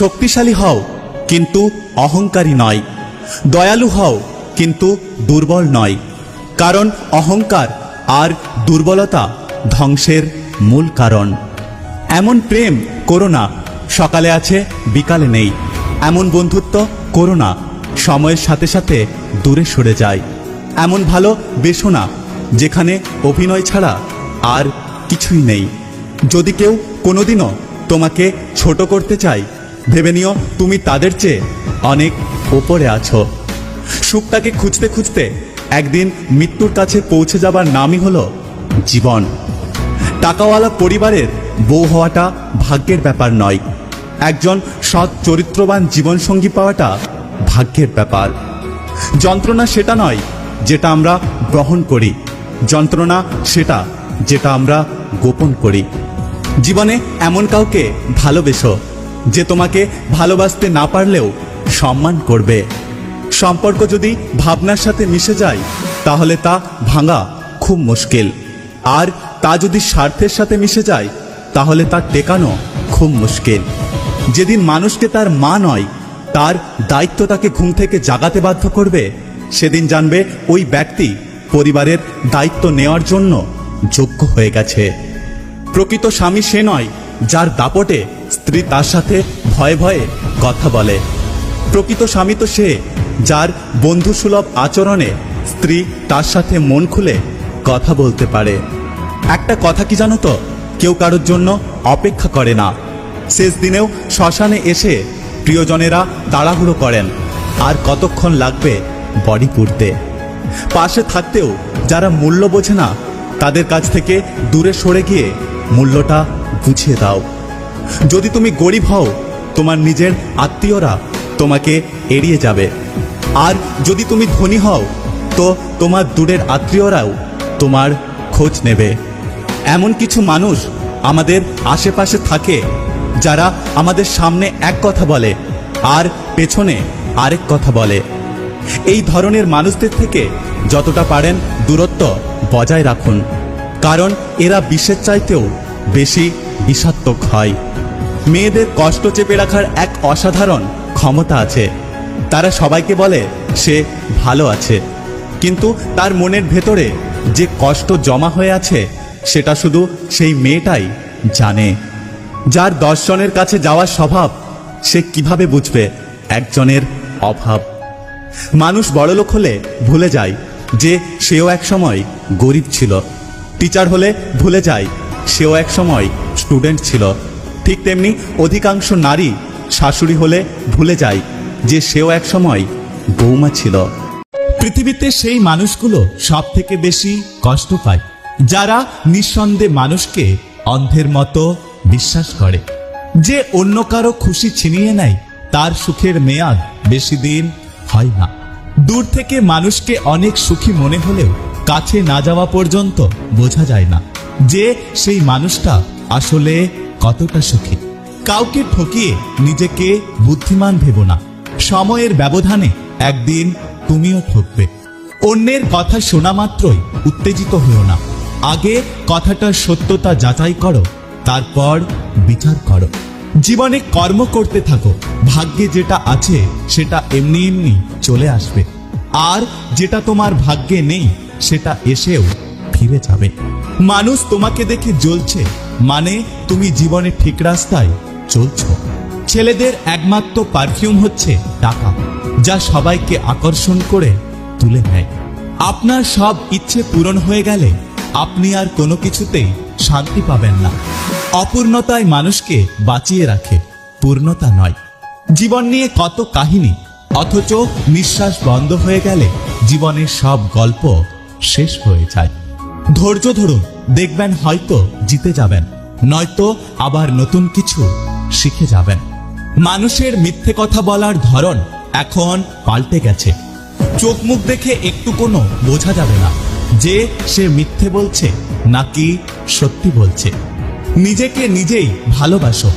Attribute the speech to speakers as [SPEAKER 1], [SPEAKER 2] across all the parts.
[SPEAKER 1] শক্তিশালী হও, কিন্তু অহংকারী নয়। দয়ালু হও, কিন্তু দুর্বল নয়। কারণ অহংকার আর দুর্বলতা ধ্বংসের মূল কারণ। এমন প্রেম করো না, সকালে আছে, বিকালে নেই। এমন বন্ধুত্ব করো না, সময়ের সাথে সাথে দূরে সরে যায়। এমন ভালো বেসো না, যেখানে অভিনয় ছাড়া আর কিছুই নেই। যদি কেউ কোনোদিনও তোমাকে ছোট করতে চায় ভেবে নিও, তুমি তাদের চেয়ে অনেক ওপরে আছো। সুখটাকে খুঁজতে খুঁজতে একদিন মৃত্যুর কাছে পৌঁছে যাবার নামই হলো জীবন। টাকাওয়ালা পরিবারের বউ হওয়াটা ভাগ্যের ব্যাপার নয়। একজন সৎ চরিত্রবান জীবনসঙ্গী পাওয়াটা ভাগ্যের ব্যাপার। যন্ত্রণা সেটা নয় যেটা আমরা গ্রহণ করি। যন্ত্রণা সেটা যেটা আমরা গোপন করি। জীবনে এমন কাউকে ভালোবেসো যে তোমাকে ভালোবাসতে না পারলেও সম্মান করবে। সম্পর্ক যদি ভাবনার সাথে মিশে যায়, তাহলে তা ভাঙা খুব মুশকিল। আর তা যদি স্বার্থের সাথে মিশে যায়, তাহলে তা টেকানো খুব মুশকিল। যেদিন মানুষকে তার মা নয়, তার দায়িত্ব তাকে ঘুম থেকে জাগাতে বাধ্য করবে, সেদিন জানবে ওই ব্যক্তি পরিবারের দায়িত্ব নেওয়ার জন্য যোগ্য হয়ে গেছে। প্রকৃত স্বামী সে নয় যার দাপটে স্ত্রী তার সাথে ভয়ে ভয়ে কথা বলে। প্রকৃত স্বামী তো সে, যার বন্ধুসুলভ আচরণে স্ত্রী তার সাথে মন খুলে কথা বলতে পারে। একটা কথা কি জানো তো? কেউ কারোর জন্য অপেক্ষা করে না। শেষ দিনেও শ্মশানে এসে প্রিয়জনেরা তাড়াহুড়ো করেন, আর কতক্ষণ লাগবে বডি পুড়তে। পাশে থাকতেও যারা মূল্য বোঝে না, তাদের কাছ থেকে দূরে সরে গিয়ে মূল্যটা বুঝিয়ে দাও। যদি তুমি গরিব হও, তোমার নিজের আত্মীয়রা তোমাকে এড়িয়ে যাবে। আর যদি তুমি ধনী হও, তো তোমার দূরের আত্মীয়রাও তোমার খোঁজ নেবে। এমন কিছু মানুষ আমাদের আশেপাশে থাকে, যারা আমাদের সামনে এক কথা বলে আর পেছনে আরেক কথা বলে। এই ধরনের মানুষদের থেকে যতটা পারেন দূরত্ব বজায় রাখুন, কারণ এরা বিশ্বের চাইতেও বেশি বিষাত্মক হয় মেয়েদের কষ্ট চেপে রাখার এক অসাধারণ ক্ষমতা আছে। তারা সবাইকে বলে সে ভালো আছে। কিন্তু তার মনের ভেতরে যে কষ্ট জমা হয়ে আছে, সেটা শুধু সেই মেয়েটাই জানে। যার দশজনের কাছে যাওয়ার স্বভাব, সে কীভাবে বুঝবে? একজনের অভাব। মানুষ বড়লোক হলে ভুলে যায় যে সেও এক সময় গরিব ছিল। টিচার হলে ভুলে যায় সেও এক সময় স্টুডেন্ট ছিল। ঠিক তেমনি অধিকাংশ নারী শাশুড়ি হলে ভুলে যায় যে সেও এক সময় বৌমা ছিল। পৃথিবীতে সেই মানুষগুলো সব থেকে বেশি কষ্ট পায়, যারা নিঃসন্দেহে মানুষকে অন্ধের মতো বিশ্বাস করে। যে অন্য কারও খুশি ছিনিয়ে নেয়, তার সুখের মেয়াদ বেশি দিন হয় না। দূর থেকে মানুষকে অনেক সুখী মনে হলেও কাছে না যাওয়া পর্যন্ত বোঝা যায় না। যে সেই মানুষটা আসলে কতটা সুখী। কাউকে ঠকিয়ে নিজেকে বুদ্ধিমান ভেবো না। সময়ের ব্যবধানে একদিন তুমিও ঠকবে। অন্যের কথা শোনা মাত্রই উত্তেজিত হও না। আগে কথাটার সত্যতা যাচাই করো, তারপর বিচার করো। জীবনে কর্ম করতে থাকো, ভাগ্যে যেটা আছে সেটা এমনি এমনি চলে আসবে। আর যেটা তোমার ভাগ্যে নেই, সেটা এসেও ফিরে যাবে। মানুষ তোমাকে দেখে জ্বলছে। মানে তুমি জীবনে ঠিক রাস্তায় চলছো। ছেলেদের একমাত্র পারফিউম হচ্ছে টাকা, যা সবাইকে আকর্ষণ করে তুলে নেয়। আপনার সব ইচ্ছে পূরণ হয়ে গেলে আপনি আর কোনো কিছুতেই শান্তি পাবেন না। অপূর্ণতায় মানুষকে বাঁচিয়ে রাখে, পূর্ণতা নয়। জীবন নিয়ে কত কাহিনী, অথচ নিঃশ্বাস বন্ধ হয়ে গেলে জীবনের সব গল্প শেষ হয়ে যায়। ধৈর্য ধরুন, দেখবেন হয়তো জিতে যাবেন, নয়তো আবার নতুন কিছু শিখে যাবেন। মানুষের মিথ্যে কথা বলার ধরন এখন পাল্টে গেছে। চোখ মুখ দেখে একটু কোনো বোঝা যাবে না, যে সে মিথ্যে বলছে নাকি সত্যি বলছে। নিজেকে নিজেই ভালোবাসো,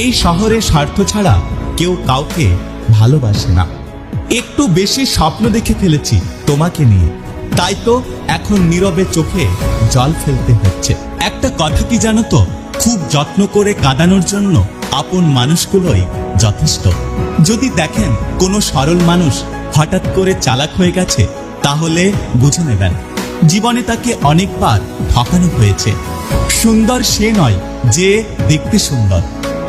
[SPEAKER 1] এই শহরে স্বার্থ ছাড়া কেউ কাউকে ভালোবাসে না। একটু বেশি স্বপ্ন দেখে ফেলেছি তোমাকে নিয়ে। তাই তো এখন নীরবে চোখে জল ফেলতে হচ্ছে। একটা কথা কি জানো তো? খুব যত্ন করে কাঁদানোর জন্য আপন মানুষগুলোই যথেষ্ট। যদি দেখেন কোনো সরল মানুষ হঠাৎ করে চালাক হয়ে গেছে, তাহলে বুঝে নেবেন, জীবনে তাকে অনেকবার ঠকানো হয়েছে। সুন্দর সে নয় যে দেখতে সুন্দর।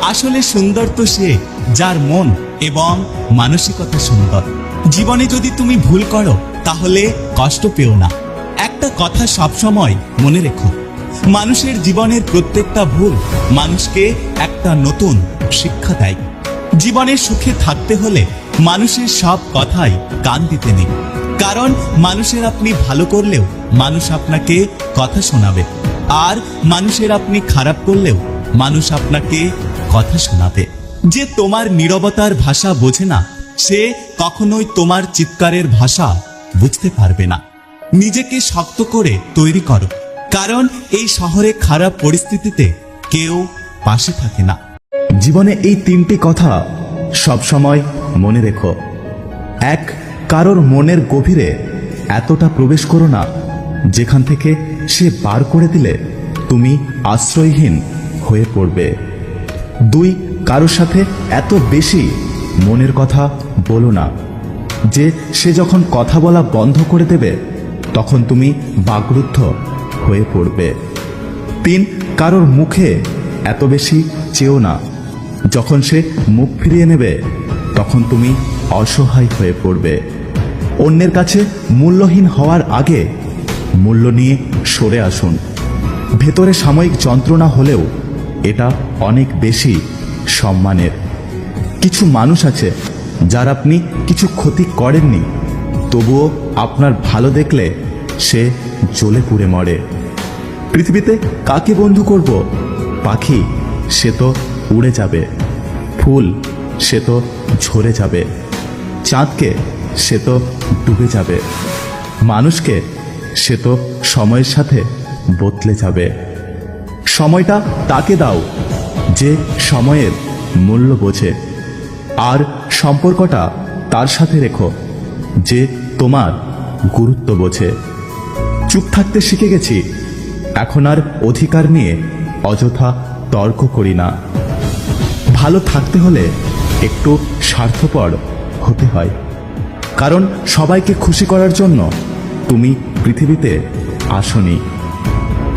[SPEAKER 1] আসলে সুন্দর তো সে যার মন এবং মানসিকতা সুন্দর। জীবনে যদি তুমি ভুল করো তাহলে কষ্ট পেও না। একটা কথা সবসময় মনে রেখো। মানুষের জীবনের প্রত্যেকটা ভুল মানুষকে একটা নতুন শিক্ষা দেয়। জীবনে সুখে থাকতে হলে মানুষের সব কথাই কান দিতে নেই। কারণ মানুষের আপনি ভালো করলেও মানুষ আপনাকে কথা শোনাবে। আর মানুষের আপনি খারাপ করলেও মানুষ আপনাকে কথা শোনাবে। যে তোমার নীরবতার ভাষা বোঝে না, সে কখনোই তোমার চিৎকারের ভাষা বুঝতে পারবে না। নিজেকে শক্ত করে তৈরি করো, কারণ এই শহরে খারাপ পরিস্থিতিতে কেউ পাশে থাকে না।
[SPEAKER 2] জীবনে এই তিনটি কথা সবসময় মনে রেখো। এক, কারোর মনের গভীরে এতটা প্রবেশ করো না, যেখান থেকে সে বার করে দিলে তুমি আশ্রয়হীন হয়ে পড়বে। দুই, কারোর সাথে এত বেশি মনের কথা বলো না। যে সে যখন কথা বলা বন্ধ করে দেবে, তখন তুমি বাগরুদ্ধ হয়ে পড়বে। তিন, কারোর মুখে এত বেশি চেও না। যখন সে মুখ ফিরিয়ে নেবে, তখন তুমি অসহায় হয়ে পড়বে। অন্যের কাছে মূল্যহীন হওয়ার আগে মূল্য নিয়ে সরে আসুন। ভেতরে সাময়িক যন্ত্রণা হলেও এটা অনেক বেশি সম্মানের। কিছু মানুষ আছে যার আপনি কিছু ক্ষতি করেননি, তবুও আপনার ভালো দেখলে সে জ্বলে পুড়ে মরে। পৃথিবীতে কাকে বন্ধু করব? পাখি, সে তো উড়ে যাবে। ফুল, সে তো ঝরে যাবে। চাঁদকে, সে তো ডুবে যাবে। মানুষকে, সে তো সময়ের সাথে বদলে যাবে। সময়টা তাকে দাও, যে সময়ের মূল্য বোঝে। আর সম্পর্কটা তার সাথে রেখো, যে তোমার গুরুত্ব বোঝে। চুপ থাকতে শিখে গেছি, এখন আর অধিকার নিয়ে অযথা তর্ক করি না। ভালো থাকতে হলে একটু স্বার্থপর হতে হয়। কারণ সবাইকে খুশি করার জন্য তুমি পৃথিবীতে আসনি।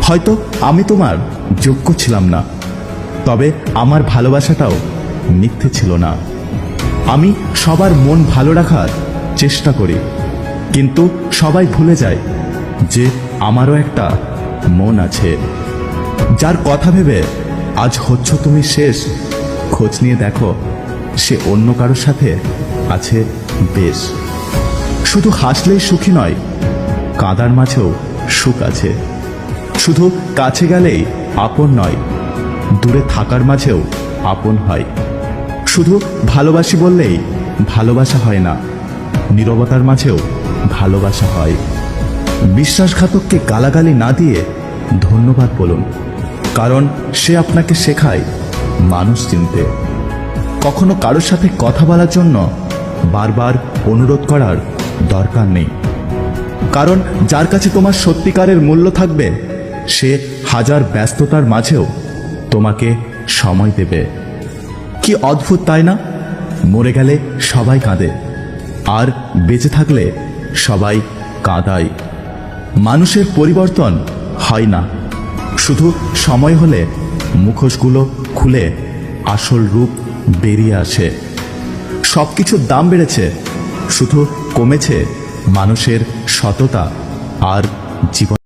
[SPEAKER 2] হয়তো আমি তোমার যোগ্য ছিলাম না, তবে আমার ভালোবাসাটাও মিথ্যে ছিল না। আমি সবার মন ভালো রাখার চেষ্টা করি। কিন্তু সবাই ভুলে যায় যে আমারও একটা মন আছে। যার কথা ভেবে আজ হচ্ছ তুমি শেষ। খোঁজ নিয়ে দেখো সে অন্য কারোর সাথে আছে বেশ। শুধু হাসলেই সুখী নয়, কাঁদার মাঝেও সুখ আছে। শুধু কাছে গেলেই আপন নয়, দূরে থাকার মাঝেও আপন হয়। শুধু ভালোবাসি বললেই ভালোবাসা হয় না, নীরবতার মাঝেও ভালোবাসা হয়। বিশ্বাসঘাতককে গালাগালি না দিয়ে ধন্যবাদ বলুন, কারণ সে আপনাকে শেখায় মানুষ চিনতে। কখনো কারোর সাথে কথা বলার জন্য বারবার অনুরোধ করার দরকার নেই। কারণ যার কাছে তোমার সত্যিকারের মূল্য থাকবে, সে হাজার ব্যস্ততার মাঝেও তোমাকে সময় দেবে। কি অদ্ভুত তাই না? মরে গেলে সবাই কাঁদে, আর বেঁচে থাকলে সবাই কাঁদায়। মানুষের পরিবর্তন হয় না, শুধু সময় হলে মুখোশগুলো খুলে আসল রূপ বেরিয়ে আসে। সব কিছুর দাম বেড়েছে, শুধু কমেছে মানুষের সততা আর জীবন